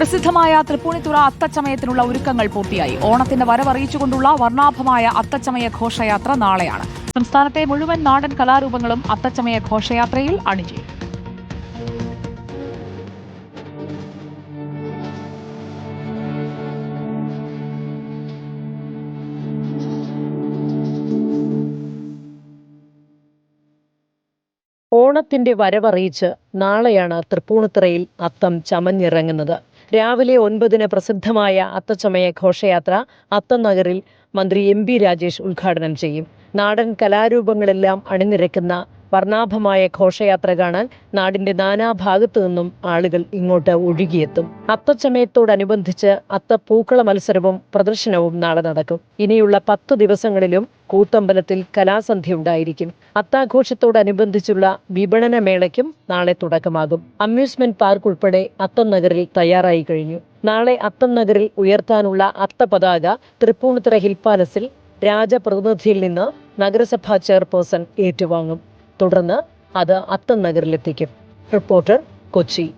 പ്രസിദ്ധമായ തൃപ്പൂണിത്തുറ അത്തച്ചമയത്തിനുള്ള ഒരുക്കങ്ങൾ പൂർത്തിയായി. ഓണത്തിന്റെ വരവറിയിച്ചുകൊണ്ടുള്ള വർണാഭമായ അത്തച്ചമയ ഘോഷയാത്ര നാളെയാണ്. സംസ്ഥാനത്തെ മുഴുവൻ നാടൻ കലാരൂപങ്ങളും അത്തച്ചമയ ഘോഷയാത്രയിൽ അണിചേരും. ഓണത്തിന്റെ വരവറിയിച്ച് നാളെയാണ് തൃപ്പൂണിത്തുറയിൽ അത്തം ചമഞ്ഞിറങ്ങുന്നത്. രാവിലെ ഒൻപതിന് പ്രസിദ്ധമായ അത്തച്ചമയ ഘോഷയാത്ര അത്തം നഗറിൽ മന്ത്രി എം രാജേഷ് ഉദ്ഘാടനം ചെയ്യും. നാടൻ കലാരൂപങ്ങളെല്ലാം അണിനിരക്കുന്ന വർണാഭമായ ഘോഷയാത്ര കാണാൻ നാടിന്റെ നാനാഭാഗത്തു നിന്നും ആളുകൾ ഇങ്ങോട്ട് ഒഴുകിയെത്തും. അത്തച്ചമയത്തോടനുബന്ധിച്ച് അത്തപ്പൂക്കള മത്സരവും പ്രദർശനവും നാളെ നടക്കും. ഇനിയുള്ള പത്തു ദിവസങ്ങളിലും കൂത്തമ്പലത്തിൽ കലാസന്ധ്യ ഉണ്ടായിരിക്കും. അത്താഘോഷത്തോടനുബന്ധിച്ചുള്ള വിപണന മേളയ്ക്കും നാളെ തുടക്കമാകും. അമ്യൂസ്മെന്റ് പാർക്ക് ഉൾപ്പെടെ അത്തം നഗറിൽ തയ്യാറായി കഴിഞ്ഞു. നാളെ അത്തം നഗറിൽ ഉയർത്താനുള്ള അത്തപതാക തൃപ്പൂണിത്തുറ ഹിൽ പാലസിൽ രാജപ്രതിനിധിയിൽ നിന്ന് നഗരസഭാ ചെയർപേഴ്സൺ ഏറ്റുവാങ്ങും. തുടർന്ന് അത് അത്തം നഗറിലെത്തിക്കും. റിപ്പോർട്ടർ കൊച്ചി.